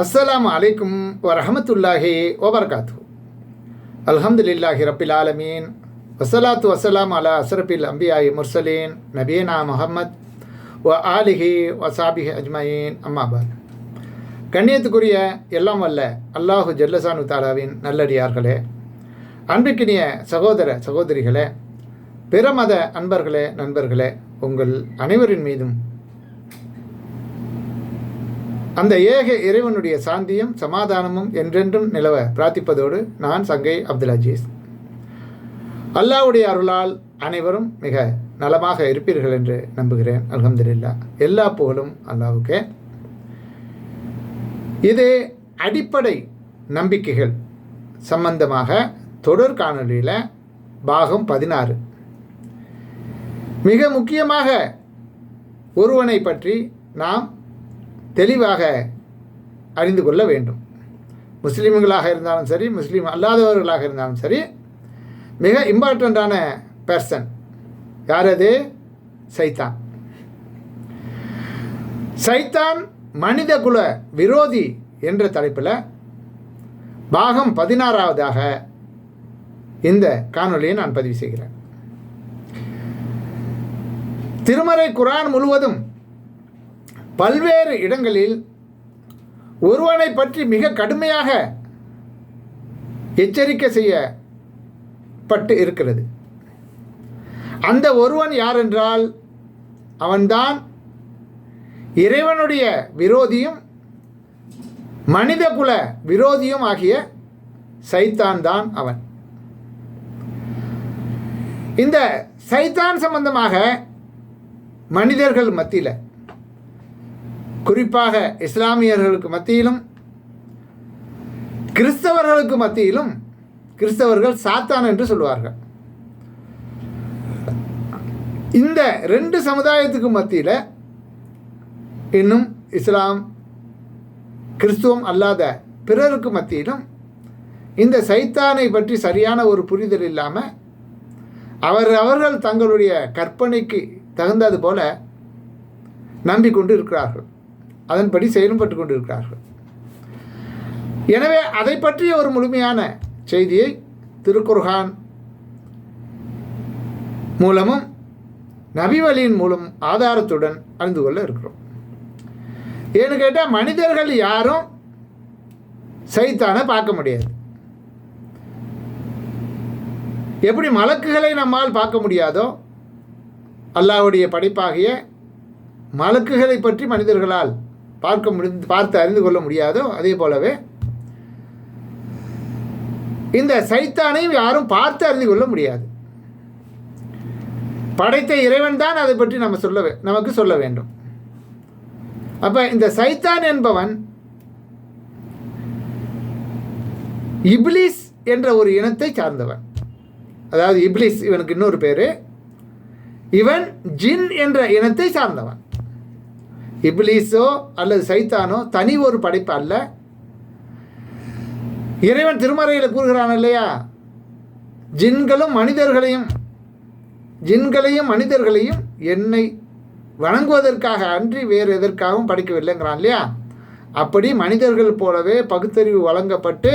அஸ்ஸலாம் அலைக்கும் வரஹமத்துல்லாஹி ஓபர்காத்து அல்ஹம்துலில்லாஹி ரப்பில் ஆலமீன். வசலாத்து வசலாம் அலா அஸ்ரபில் அம்பியாயி முர்சலீன் நபீனா முஹம்மத் வ ஆலிஹி வசாபிஹி அஜ்மயீன். அம்மாபாத் கண்ணியத்துக்குரிய எல்லாம் வல்ல அல்லாஹு ஜல்லசானு தாலாவின் நல்லடியார்களே அன்பிக்கினிய சகோதர சகோதரிகளே பிற மத அன்பர்களே நண்பர்களே உங்கள் அனைவரின் மீதும் அந்த ஏக இறைவனுடைய சாந்தியும் சமாதானமும் என்றென்றும் நிலவ பிரார்த்திப்பதோடு நான் சங்கை அப்துல் அஜீஸ் அல்லாவுடைய அருளால் அனைவரும் மிக நலமாக இருப்பீர்கள் என்று நம்புகிறேன். அலமதுல்லா எல்லா புகழும் அல்லாவுக்கே இது அடிப்படை நம்பிக்கைகள் சம்பந்தமாக தொடர் காணொலியில் பாகம் பதினாறு. மிக முக்கியமாக ஒருவனை பற்றி நாம் தெளிவாக அறிந்து கொள்ள வேண்டும். முஸ்லீம்களாக இருந்தாலும் சரி முஸ்லீம் அல்லாதவர்களாக இருந்தாலும் சரி மிக இம்பார்ட்டண்ட்டான பர்சன் யார் அது சைத்தான். சைத்தான் மனித குல விரோதி என்ற தலைப்பில் பாகம் பதினாறாவதாக இந்த காணொலியை நான் பதிவு செய்கிறேன். திருமறை குரான் முழுவதும் பல்வேறு இடங்களில் ஒருவனை பற்றி மிக கடுமையாக எச்சரிக்கை செய்யப்பட்டு இருக்கிறது. அந்த ஒருவன் யார் என்றால் அவன்தான் இறைவனுடைய விரோதியும் மனிதகுல விரோதியும் ஆகிய சைத்தான் தான் அவன். இந்த சைத்தான் சம்பந்தமாக மனிதர்கள் மத்தியில் குறிப்பாக இஸ்லாமியர்களுக்கு மத்தியிலும் கிறிஸ்தவர்களுக்கு மத்தியிலும் கிறிஸ்தவர்கள் சாத்தான் என்று சொல்லுவார்கள் இந்த ரெண்டு சமுதாயத்துக்கு மத்தியில் இன்னும் இஸ்லாம் கிறிஸ்துவம் அல்லாத பிறருக்கு மத்தியிலும் இந்த சைத்தானை பற்றி சரியான ஒரு புரிதல் இல்லாமல் அவர் அவர்கள் தங்களுடைய கற்பனைக்கு தகுந்தது போல நம்பிக்கொண்டு இருக்கிறார்கள். அதன்படி செயல்பட்டு கொண்டு இருக்கிறார்கள் எனவே அதை பற்றிய ஒரு முழுமையான செய்தியை திருக்குர்ஹான் மூலமும் நபிவழியின் மூலம் ஆதாரத்துடன் அறிந்து கொள்ள இருக்கிறோம். ஏன்னு கேட்டால் மனிதர்கள் யாரும் சைத்தான பார்க்க முடியாது. எப்படி மலக்குகளை நம்மால் பார்க்க முடியாதோ அல்லாவுடைய படைப்பாகிய மலக்குகளை பற்றி மனிதர்களால் பார்க்க முடிந்து பார்த்து அறிந்து கொள்ள முடியாதோ அதே போலவே இந்த சைத்தானையும் யாரும் பார்த்து அறிந்து கொள்ள முடியாது. படைத்த இறைவன் தான் அதை பற்றி நம்ம சொல்ல நமக்கு சொல்ல வேண்டும். அப்போ இந்த சைத்தான் என்பவன் இப்லிஸ் என்ற ஒரு இனத்தை சார்ந்தவன். அதாவது இப்லிஸ் இவனுக்கு இன்னொரு பேர். இவன் ஜின் என்ற இனத்தை சார்ந்தவன். இப்லீஸோ அல்லது சைத்தானோ தனி ஒரு படைப்பு அல்ல. இறைவன் திருமறையில் கூறுகிறான் இல்லையா? ஜின்களும் மனிதர்களையும் ஜின்களையும் மனிதர்களையும் என்னை வணங்குவதற்காக அன்றி வேறு எதற்காகவும் படைக்கவில்லைங்கிறான் இல்லையா? அப்படி மனிதர்கள் போலவே பகுத்தறிவு வழங்கப்பட்டு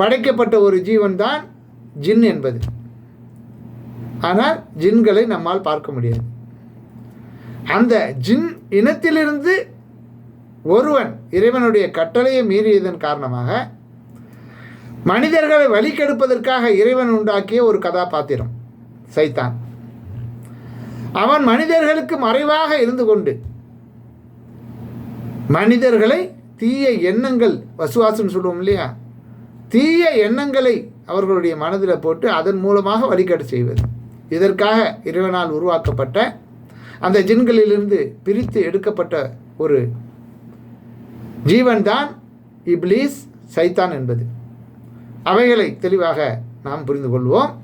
படைக்கப்பட்ட ஒரு ஜீவன் தான் ஜின் என்பது. ஆனால் ஜின்களை நம்மால் பார்க்க முடியாது. அந்த ஜின் இனத்திலிருந்து ஒருவன் இறைவனுடைய கட்டளையை மீறியதன் காரணமாக மனிதர்களை வழிகெடுப்பதற்காக இறைவன் உண்டாக்கிய ஒரு கதாபாத்திரம் சைத்தான். அவன் மனிதர்களுக்கு மறைவாக இருந்து கொண்டு மனிதர்களை தீய எண்ணங்கள் வசுவாசம் சொல்லுவோம் இல்லையா? தீய எண்ணங்களை அவர்களுடைய மனதில் போட்டு அதன் மூலமாக வழிகாட்டு செய்வது. இதற்காக இறைவனால் உருவாக்கப்பட்ட அந்த ஜின்களிலிருந்து பிரித்து எடுக்கப்பட்ட ஒரு ஜீவன்தான் இப்லீஸ் சைத்தான் என்பது. அவைகளை தெளிவாக நாம் புரிந்து கொள்வோம்.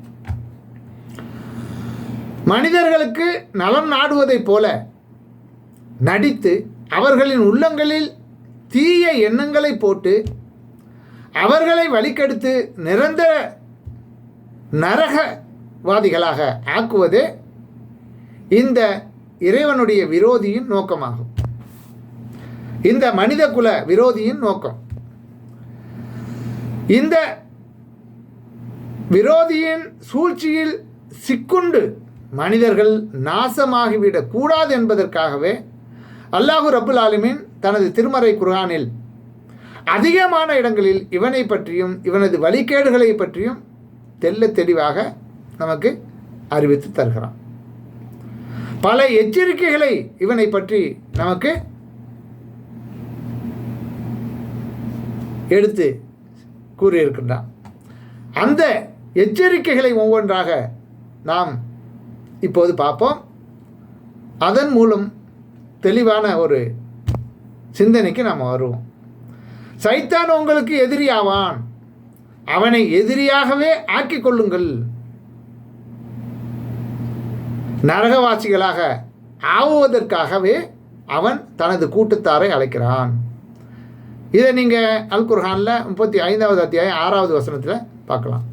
மனிதர்களுக்கு நலம் நாடுவதைப் போல நடித்து அவர்களின் உள்ளங்களில் தீய எண்ணங்களை போட்டு அவர்களை வழிக்கெடுத்து நிரந்தர நரகவாதிகளாக ஆக்குவதே இந்த இறைவனுடைய விரோதியின் நோக்கமாகும். இந்த மனித குல விரோதியின் நோக்கம். இந்த விரோதியின் சூழ்ச்சியில் சிக்குண்டு மனிதர்கள் நாசமாகிவிடக் கூடாது என்பதற்காகவே அல்லாஹு ரபுல் ஆலமின் தனது திருமறை குர்ஆனில் அதிகமான இடங்களில் இவனை பற்றியும் இவனது வழிகேடுகளை பற்றியும் தெல்ல தெளிவாக நமக்கு அறிவித்து தருகிறான். பல எச்சரிக்கைகளை இவனை பற்றி நமக்கு எடுத்து கூறியிருக்கின்றான். அந்த எச்சரிக்கைகளை ஒவ்வொன்றாக நாம் இப்போது பார்ப்போம். அதன் மூலம் தெளிவான ஒரு சிந்தனைக்கு நாம் வருவோம். சைத்தான் உங்களுக்கு எதிரியாவான். அவனை எதிரியாகவே ஆக்கிக் கொள்ளுங்கள். நரகவாசிகளாக ஆவுவதற்காகவே அவன் தனது கூட்டத்தாரை அழைக்கிறான். இதை நீங்கள் அல் குர்ஹானில் முப்பத்தி ஐந்தாவது அத்தியாயம் ஆறாவது வசனத்தில் பார்க்கலாம்.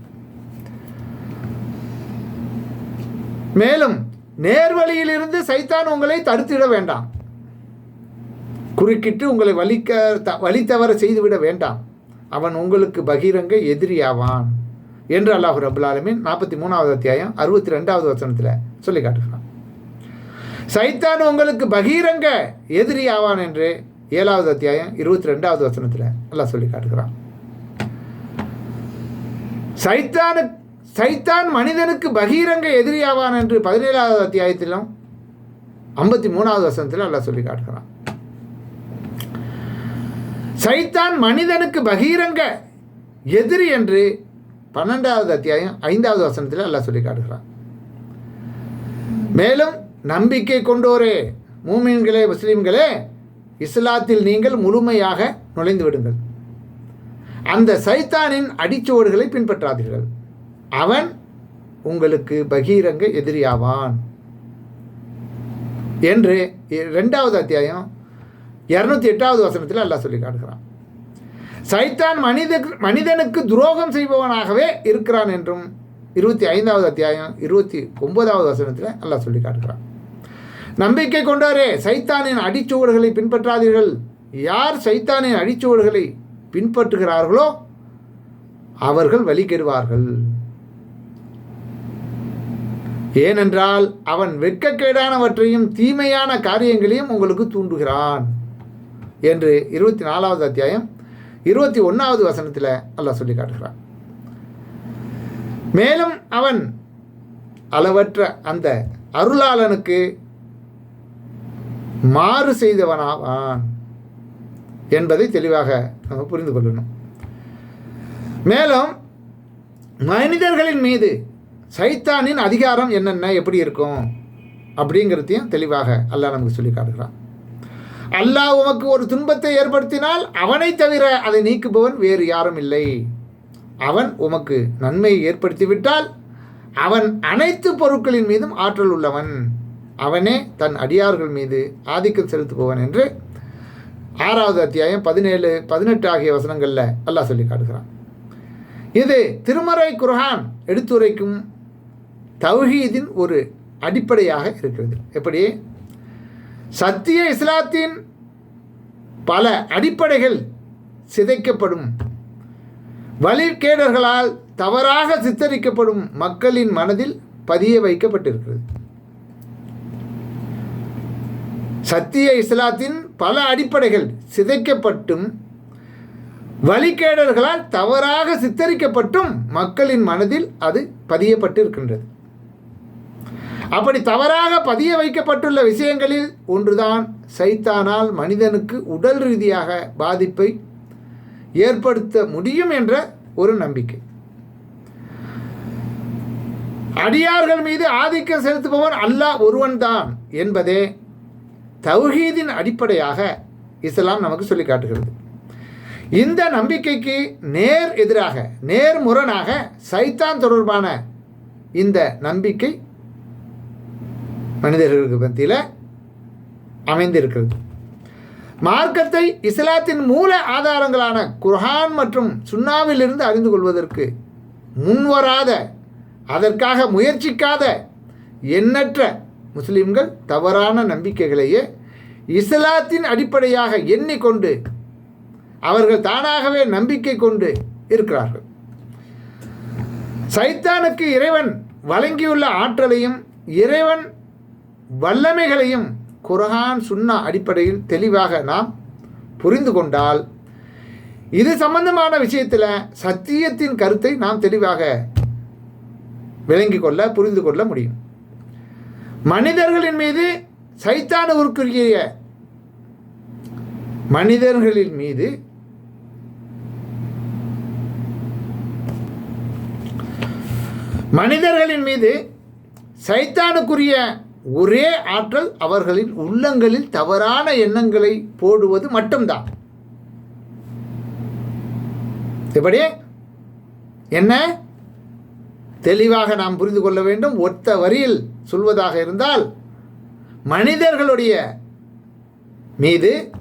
மேலும் நேர்வழியிலிருந்து சைத்தான் உங்களை தடுத்திட வேண்டாம். குறுக்கிட்டு உங்களை வலிக்க த வழி தவற செய்துவிட வேண்டாம். அவன் உங்களுக்கு பகிரங்க எதிரியாவான். என்று அல்லாஹ் ரபுல் ஆலமீன் நாற்பத்தி மூணாவது அத்தியாயம் அறுபத்தி ரெண்டாவது வசனத்தில் சொல்லி காட்டுகிறான். சைத்தான் உங்களுக்கு பகிரங்க எதிரியாவான் என்று ஏழாவது அத்தியாயம் இருபத்தி ரெண்டாவது வசனத்தில் நல்லா சொல்லி காட்டுகிறான். சைத்தானு சைத்தான் மனிதனுக்கு பகிரங்க எதிரியாவான் என்று பதினேழாவது அத்தியாயத்திலும் ஐம்பத்தி மூணாவது வசனத்தில் நல்லா சொல்லி காட்டுகிறான். சைத்தான் மனிதனுக்கு பகீரங்க எதிரி என்று பன்னெண்டாவது அத்தியாயம் ஐந்தாவது வசனத்தில் நல்லா சொல்லி காட்டுகிறான். மேலும் நம்பிக்கை கொண்டோரே மூமின்களே முஸ்லீம்களே இஸ்லாத்தில் நீங்கள் முழுமையாக நுழைந்து விடுங்கள். அந்த சைத்தானின் அடிச்சுவடுகளை பின்பற்றாதீர்கள். அவன் உங்களுக்கு பகீரங்க எதிரியாவான். என்று ரெண்டாவது அத்தியாயம் இரநூத்தி எட்டாவது வசனத்தில் அல்லாஹ் சொல்லி காட்டுகிறான். சைத்தான் மனித மனிதனுக்கு துரோகம் செய்பவனாகவே இருக்கிறான் என்றும் இருபத்தி ஐந்தாவது அத்தியாயம் இருபத்தி ஒன்பதாவது வசனத்தில் நல்லா சொல்லி காட்டுகிறான். நம்பிக்கை கொண்டாரே சைத்தானின் அடிச்சுவடுகளை பின்பற்றாதீர்கள். யார் சைத்தானின் அடிச்சுவடுகளை பின்பற்றுகிறார்களோ அவர்கள் வழிகெடுவார்கள் ஏனென்றால் அவன் வெட்கக்கேடானவற்றையும் தீமையான காரியங்களையும் உங்களுக்கு தூண்டுகிறான் என்று இருபத்தி நாலாவது அத்தியாயம் இருபத்தி ஒன்றாவது வசனத்தில் நல்லா சொல்லி காட்டுகிறான். மேலும் அவன் அளவற்ற அந்த அருளாளனுக்கு மாறு செய்தவனாவான் என்பதை தெளிவாக நம்ம புரிந்து கொள்ளணும். மேலும் மனிதர்களின் மீது சைத்தானின் அதிகாரம் என்னென்ன எப்படி இருக்கும் அப்படிங்கிறதையும் தெளிவாக அல்லாஹ் நமக்கு சொல்லி காட்டுகிறான். அல்லாஹ் உமக்கு ஒரு துன்பத்தை ஏற்படுத்தினால் அவனை தவிர அதை நீக்குபவன் வேறு யாரும் இல்லை. அவன் உமக்கு நன்மையை ஏற்படுத்திவிட்டால் அவன் அனைத்து பொருட்களின் மீதும் ஆற்றல் உள்ளவன். அவனே தன் அடியார்கள் மீது ஆதிக்கம் செலுத்துபவன் என்று ஆறாவது அத்தியாயம் பதினேழு பதினெட்டு ஆகிய வசனங்களில் அல்லாஹ் சொல்லி காட்டுகிறான். இது திருமறை குர்ஹான் எடுத்துரைக்கும் தௌஹீதின் ஒரு அடிப்படையாக இருக்கிறது. எப்படி? சத்திய இஸ்லாத்தின் பல அடிப்படைகள் சிதைக்கப்படும். வழிகேடர்களால் தவறாக சித்தரிக்கப்படும் மக்களின் மனதில் பதிய வைக்கப்பட்டிருக்கிறது. சத்திய இஸ்லாத்தின் பல அடிப்படைகள் சிதைக்கப்பட்டும் வழிகேடர்களால் தவறாக சித்தரிக்கப்பட்டும் மக்களின் மனதில் அது பதியப்பட்டிருக்கின்றது. அப்படி தவறாக பதிய வைக்கப்பட்டுள்ள விஷயங்களில் ஒன்றுதான் சைத்தானால் மனிதனுக்கு உடல் ரீதியாக பாதிப்பை ஏற்படுத்த முடியும் என்ற ஒரு நம்பிக்கை. அடியார்கள் மீது ஆதிக்கம் செலுத்துபவன் அல்லாஹ் ஒருவன்தான் என்பதே தௌஹீதின் அடிப்படையாக இஸ்லாம் நமக்கு சொல்லி காட்டுகிறது. இந்த நம்பிக்கைக்கு நேர் எதிராக நேர் முரணாக சைத்தான் தொடர்பான இந்த நம்பிக்கை மனிதர்களுக்கு மத்தியில் அமைந்திருக்கிறது. மார்க்கத்தை இஸ்லாத்தின் மூல ஆதாரங்களான குர்ஹான் மற்றும் சுண்ணாவிலிருந்து அறிந்து கொள்வதற்கு முன்வராத அதற்காக முயற்சிக்காத எண்ணற்ற முஸ்லிம்கள் தவறான நம்பிக்கைகளையே இஸ்லாத்தின் அடிப்படையாக எண்ணிக்கொண்டு அவர்கள் தானாகவே நம்பிக்கை கொண்டு இருக்கிறார்கள். சைத்தானுக்கு இறைவன் வழங்கியுள்ள ஆற்றலையும் இறைவன் வல்லமைகளையும் குர்ஆன் சுன்னா அடிப்படையில் தெளிவாக நாம் புரிந்து கொண்டால் இது சம்பந்தமான விஷயத்தில் சத்தியத்தின் கருத்தை நாம் தெளிவாக விளங்கி கொள்ள புரிந்து கொள்ள முடியும். மனிதர்களின் மீது சைத்தானுக்குரிய மனிதர்களின் மீது மனிதர்களின் மீது சைத்தானுக்குரிய ஒரே ஆற்றல் அவர்களின் உள்ளங்களில் தவறான எண்ணங்களை போடுவது மட்டும்தான். எப்படி? என்ன? தெளிவாக நாம் புரிந்து கொள்ள வேண்டும். ஒத்த வரியில் சொல்வதாக இருந்தால் மனிதர்களுடைய மீது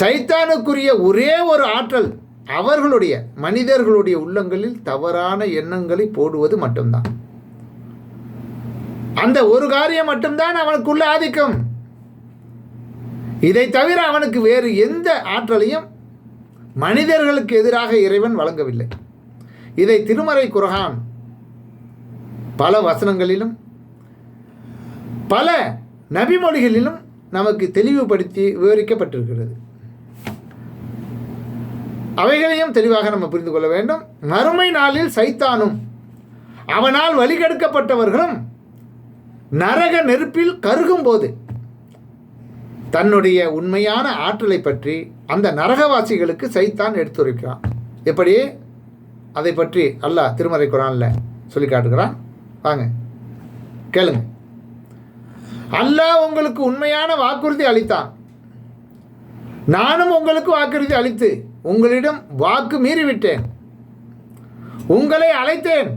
சைத்தானுக்குரிய ஒரே ஒரு ஆற்றல் அவர்களுடைய மனிதர்களுடைய உள்ளங்களில் தவறான எண்ணங்களை போடுவது மட்டும்தான். அந்த ஒரு காரியம் மட்டும்தான் அவனுக்குள்ள ஆதிக்கம். இதை தவிர அவனுக்கு வேறு எந்த ஆற்றலையும் மனிதர்களுக்கு எதிராக இறைவன் வழங்கவில்லை. இதை திருமறை குரகான் பல வசனங்களிலும் பல நபிமொழிகளிலும் நமக்கு தெளிவுபடுத்தி விவரிக்கப்பட்டிருக்கிறது. அவைகளையும் தெளிவாக நம்ம புரிந்து கொள்ள வேண்டும். மறுமை நாளில் சைத்தானும் அவனால் வழிகெடுக்கப்பட்டவர்களும் நரக நெருப்பில் கருகும் போது தன்னுடைய உண்மையான ஆற்றலை பற்றி அந்த நரகவாசிகளுக்கு சைத்தான் எடுத்துரைக்கிறான். எப்படி? அதை பற்றி அல்லாஹ் திருமறை குரான்ல சொல்லி காட்டுகிறான். வாங்க கேளுங்க. அல்லாஹ் உங்களுக்கு உண்மையான வாக்குறுதி அளித்தான். நானும் உங்களுக்கு வாக்குறுதி அளித்து உங்களிடம் வாக்கு மீறிவிட்டேன். உங்களை அழைத்தேன்.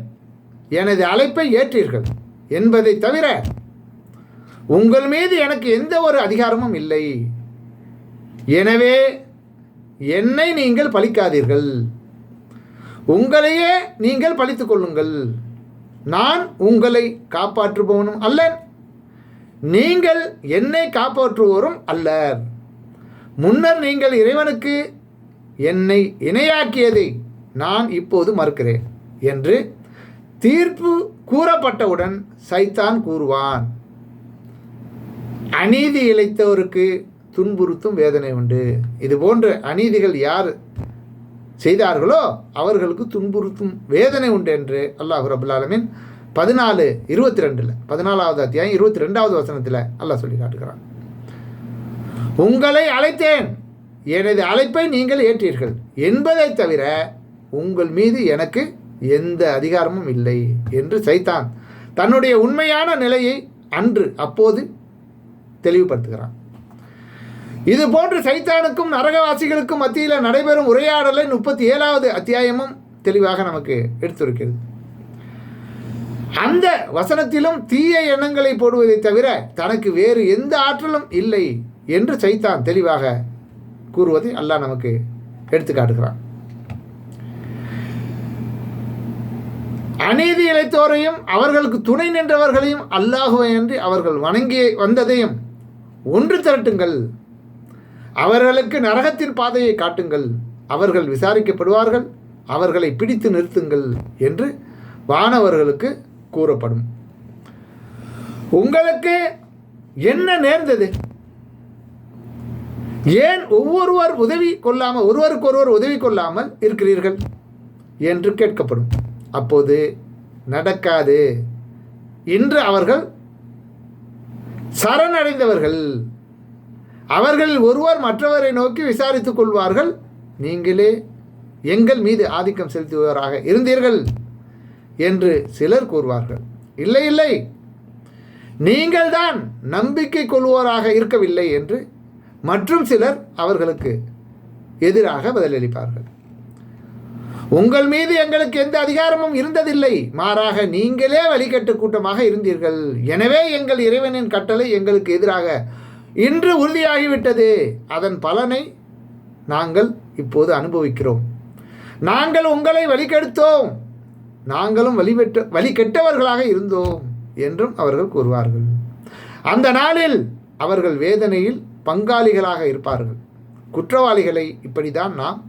எனது அழைப்பை ஏற்றீர்கள். என்பதை தவிர உங்கள் மீது எனக்கு எந்த ஒரு அதிகாரமும் இல்லை. எனவே என்னை நீங்கள் பழிக்காதீர்கள். உங்களையே நீங்கள் பழித்து கொள்ளுங்கள். நான் உங்களை காப்பாற்றுபவனும் அல்ல நீங்கள் என்னை காப்பாற்றுவோரும் அல்லர். முன்னர் நீங்கள் இறைவனுக்கு என்னை இணையாக்கியதை நான் இப்போது மறுக்கிறேன் என்று தீர்ப்பு கூறப்பட்டவுடன் சைத்தான் கூறுவான். அநீதி இழைத்தவருக்கு துன்புறுத்தும் வேதனை உண்டு. இது போன்ற அநீதிகள் யார் செய்தார்களோ அவர்களுக்கு துன்புறுத்தும் வேதனை உண்டு என்று அல்லாஹ் ரபுல்லாலமின் பதினாலு இருபத்தி ரெண்டில் பதினாலாவது அத்தியாயம் இருபத்தி ரெண்டாவது வசனத்தில் அல்லாஹ் சொல்லி காட்டுகிறான். உங்களை அழைத்தேன். எனது அழைப்பை நீங்கள் ஏற்றீர்கள். என்பதை தவிர உங்கள் மீது எனக்கு எந்த அதிகாரமும் இல்லை என்று சைத்தான் தன்னுடைய உண்மையான நிலையை அன்று அப்போது தெளிவுபடுத்துகிறான். இது போன்று சைத்தானுக்கும் நரகவாசிகளுக்கும் மத்தியில் நடைபெறும் உரையாடலை முப்பத்தி ஏழாவது அத்தியாயமும் தெளிவாக நமக்கு எடுத்துரைக்கிறது. அந்த வசனத்திலும் தீய எண்ணங்களை போடுவதை தவிர தனக்கு வேறு எந்த ஆற்றலும் இல்லை என்று சைத்தான் தெளிவாக கூறுவதை அல்லாஹ் நமக்கு எடுத்து காட்டுகிறான் அநீதி இழைத்தோரையும் அவர்களுக்கு துணை நின்றவர்களையும் அல்லாஹுவை அவர்கள் வணங்கி வந்ததையும் ஒன்று திரட்டுங்கள். அவர்களுக்கு நரகத்தின் பாதையை காட்டுங்கள். அவர்கள் விசாரிக்கப்படுவார்கள். அவர்களை பிடித்து நிறுத்துங்கள் என்று வானவர்களுக்கு கூறப்படும். உங்களுக்கு என்ன நேர்ந்தது? ஏன் ஒவ்வொருவர் உதவி கொள்ளாமல் ஒருவருக்கொருவர் உதவி கொள்ளாமல் இருக்கிறீர்கள்? என்று கேட்கப்படும். அப்போது நடக்காது. இன்று அவர்கள் சரணடைந்தவர்கள். அவர்களில் ஒருவர் மற்றவரை நோக்கி விசாரித்துக் கொள்வார்கள். நீங்களே எங்கள் மீது ஆதிக்கம் செலுத்துபவராக இருந்தீர்கள் என்று சிலர் கூறுவார்கள். இல்லை இல்லை. நீங்கள்தான் நம்பிக்கை கொள்வோராக இருக்கவில்லை என்று மற்றும் சிலர் அவர்களுக்கு எதிராக பதிலளிப்பார்கள். உங்கள் மீது எங்களுக்கு எந்த அதிகாரமும் இருந்ததில்லை. மாறாக நீங்களே வழிகட்டு கூட்டமாக இருந்தீர்கள். எனவே எங்கள் இறைவனின் கட்டளை எங்களுக்கு எதிராக இன்று உறுதியாகிவிட்டது. அதன் பலனை நாங்கள் இப்போது அனுபவிக்கிறோம். நாங்கள் உங்களை வழிகெடுத்தோம். நாங்களும் வழிபெற்ற வழி கெட்டவர்களாக இருந்தோம் என்றும் அவர்கள் கூறுவார்கள். அந்த நாளில் அவர்கள் வேதனையில் பங்காளிகளாக இருப்பார்கள். குற்றவாளிகளை இப்படி தான் நாம்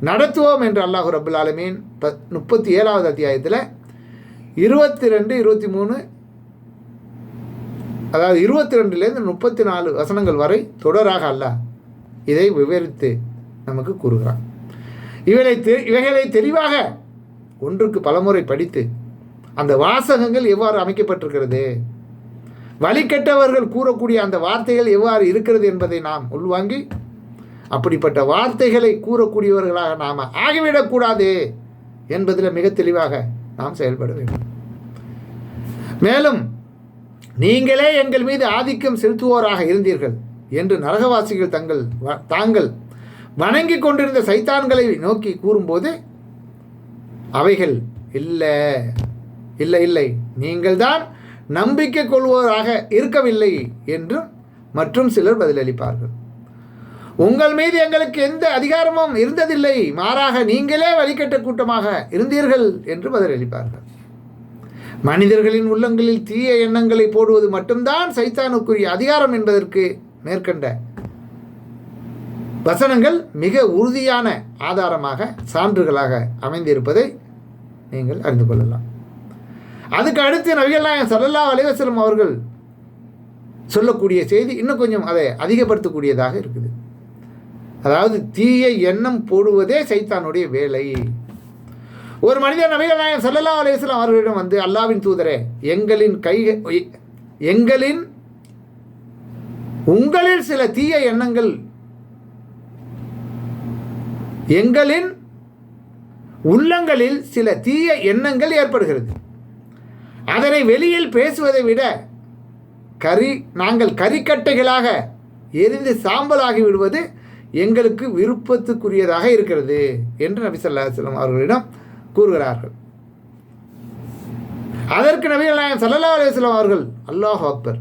நடத்துவோம் என்று அல்லாஹு ரபுல் ஆலமீன் ப முப்பத்தி ஏழாவது அத்தியாயத்தில் இருபத்தி ரெண்டு இருபத்தி மூணு அதாவது இருபத்தி ரெண்டுலேருந்து முப்பத்தி நாலு வசனங்கள் வரை தொடராக அல்லாஹ் இதை விவரித்து நமக்கு கூறுகிறான். இவைகளை தெ இவைகளை தெளிவாக ஒன்றுக்கு பலமுறை படித்து அந்த வாசகங்கள் எவ்வாறு அமைக்கப்பட்டிருக்கிறது? வழிகட்டவர்கள் கூறக்கூடிய அந்த வார்த்தைகள் எவ்வாறு இருக்கிறது என்பதை நாம் உள்வாங்கி அப்படிப்பட்ட வார்த்தைகளை கூறக்கூடியவர்களாக நாம் ஆகிவிடக்கூடாது என்பதில் மிக தெளிவாக நாம் செயல்பட வேண்டும். மேலும் நீங்களே எங்கள் மீது ஆதிக்கம் செலுத்துவோராக இருந்தீர்கள் என்று நரகவாசிகள் தங்கள் வ- தாங்கள் வணங்கி கொண்டிருந்த சைத்தான்களை நோக்கி கூறும்போது அவைகள் இல்லை இல்லை இல்லை நீங்கள்தான் நம்பிக்கை கொள்வோராக இருக்கவில்லை என்றும் மற்றும் சிலர் பதிலளிப்பார்கள். உங்கள் மீது எங்களுக்கு எந்த அதிகாரமும் இருந்ததில்லை. மாறாக நீங்களே வழிகட்ட கூட்டமாக இருந்தீர்கள் என்று பதிலளிப்பார்கள். மனிதர்களின் உள்ளங்களில் தீய எண்ணங்களை போடுவது மட்டும்தான் சைத்தானுக்குரிய அதிகாரம் என்பதற்கு மேற்கண்ட வசனங்கள் மிக உறுதியான ஆதாரமாக சான்றுகளாக அமைந்திருப்பதை நீங்கள் அறிந்து கொள்ளலாம். அதுக்கு அடுத்து நபிகள் நாயகம் ஸல்லல்லாஹு அலைஹி அவர்கள் சொல்லக்கூடிய செய்தி இன்னும் கொஞ்சம் அதை அதிகப்படுத்தக்கூடியதாக இருக்குது. அதாவது தீய எண்ணம் போடுவதே சைத்தானுடைய வேலை. ஒரு மனிதர் நபிகள் நாயகம் ஸல்லல்லாஹு அலைஹி அவர்களிடம் வந்து அல்லாவின் தூதரே எங்களின் கை எங்களின் உங்களில் சில தீய எண்ணங்கள் எங்களின் உள்ளங்களில் சில தீய எண்ணங்கள் ஏற்படுகிறது. அதனை வெளியில் பேசுவதை விட கரி நாங்கள் கரிக்கட்டைகளாக எரிந்து சாம்பலாகி விடுவது எங்களுக்கு விருப்பத்துக்குரியதாக இருக்கிறது என்று நபி ஸல்லல்லாஹு அவர்களிடம் கூறுகிறார்கள். அதற்கு நபி நாயகம் சல்லா அலுவலாம் அவர்கள் அல்லாஹ் அக்பர்.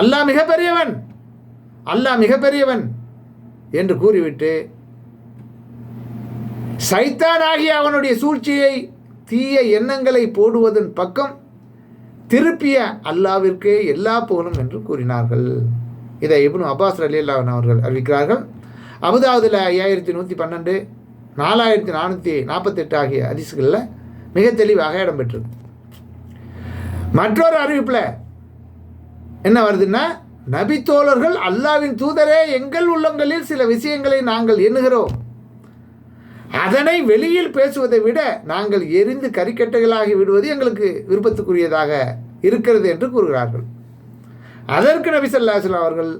அல்லாஹ் மிகப்பெரியவன். அல்லாஹ் மிகப்பெரியவன். என்று கூறிவிட்டு சைத்தானாகிய அவனுடைய சூழ்ச்சியை தீய எண்ணங்களை போடுவதன் பக்கம் திருப்பிய அல்லாவிற்கு எல்லா புகழும் என்று கூறினார்கள். இதை இப்னு அப்பாஸ் அலி அல்லாஹன் அவர்கள் அறிவிக்கிறார்கள். அபுதாபுதில் ஐயாயிரத்தி நூற்றி பன்னெண்டு நாலாயிரத்தி நானூற்றி நாற்பத்தெட்டு ஆகிய அதிசுகளில் மிக தெளிவாக இடம்பெற்றது மற்றொரு அறிவிப்பில் என்ன வருதுன்னா நபித்தோழர்கள் அல்லாவின் தூதரே எங்கள் உள்ளங்களில் சில விஷயங்களை நாங்கள் எண்ணுகிறோம். அதனை வெளியில் பேசுவதை விட நாங்கள் எரிந்து கறிக்கட்டைகளாகி விடுவது எங்களுக்கு விருப்பத்துக்குரியதாக இருக்கிறது என்று கூறுகிறார்கள். அதற்கு நபி ஸல்லல்லாஹு அவர்கள்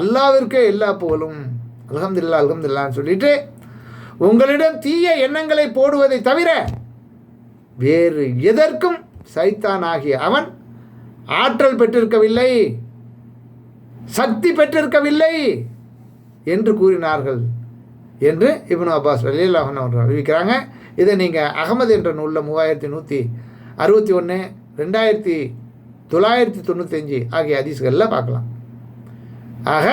அல்லாவிற்கே எல்லா புகழும் அலகம்தில்லா அலகம்தில்லான்னு சொல்லிட்டு உங்களிடம் தீய எண்ணங்களை போடுவதை தவிர வேறு எதற்கும் சைத்தான் ஆகிய அவன் ஆற்றல் பெற்றிருக்கவில்லை சக்தி பெற்றிருக்கவில்லை என்று கூறினார்கள் என்று இப்னு அப்பாஸ் அலிலாஹன் அவர்கள் அறிவிக்கிறாங்க. இதை நீங்கள் அகமது என்ற நூலில் மூவாயிரத்தி நூற்றி அறுபத்தி ஒன்று ரெண்டாயிரத்தி தொள்ளாயிரத்தி தொண்ணூத்தஞ்சு ஆகிய அதிசுகளில் பார்க்கலாம். ஆக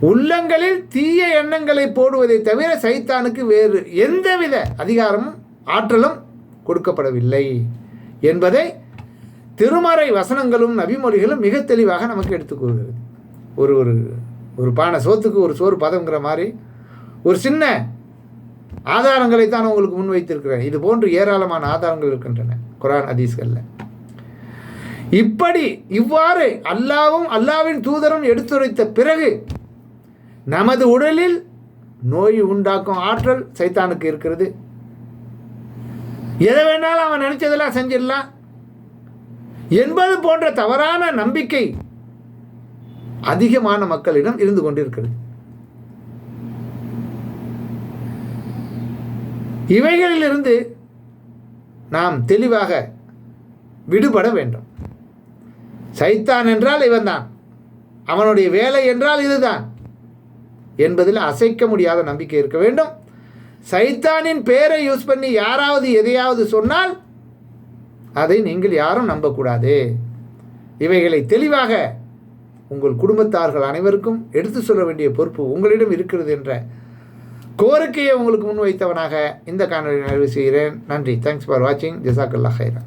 உள்ளங்களில் தீய எண்ணங்களை போடுவதை தவிர சைத்தானுக்கு வேறு எந்தவித அதிகாரமும் ஆற்றலும் கொடுக்கப்படவில்லை என்பதை திருமறை வசனங்களும் நபிமொழிகளும் மிக தெளிவாக நமக்கு எடுத்துக் கூறுகிறது. ஒரு ஒரு ஒரு பானை சோத்துக்கு ஒரு சோறு பதங்கிற மாதிரி ஒரு சின்ன ஆதாரங்களை தான் உங்களுக்கு முன்வைத்திருக்கிறேன் இது போன்று ஏராளமான ஆதாரங்கள் இருக்கின்றன குரான் ஹதீஸ்களில். இப்படி இவ்வாறு அல்லாவும் அல்லாவின் தூதரும் எடுத்துரைத்த பிறகு நமது உடலில் நோய் உண்டாக்கும் ஆற்றல் சைத்தானுக்கு இருக்கிறது. எதை வேணாலும் அவன் நினைச்சதெல்லாம் செஞ்சிடலாம். என்பது போன்ற தவறான நம்பிக்கை அதிகமான மக்களிடம் இருந்து கொண்டிருக்கிறது. இவைகளிலிருந்து நாம் தெளிவாக விடுபட வேண்டும். சைத்தான் என்றால் இவன்தான். அவனுடைய வேலை என்றால் இதுதான். என்பதில் அசைக்க முடியாத நம்பிக்கை இருக்க வேண்டும். சைத்தானின் பெயரை யூஸ் பண்ணி யாராவது எதையாவது சொன்னால் அதை நீங்கள் யாரும் நம்பக்கூடாது. இவைகளை தெளிவாக உங்கள் குடும்பத்தார்கள் அனைவருக்கும் எடுத்து சொல்ல வேண்டிய பொறுப்பு உங்களிடம் இருக்கிறது என்ற கோரிக்கையை உங்களுக்கு முன்வைத்தவனாக இந்த காணொலி நிறைவு செய்கிறேன். நன்றி. தேங்க்ஸ் ஃபார் வாட்சிங் ஜசாக்கல்லா ஹைரா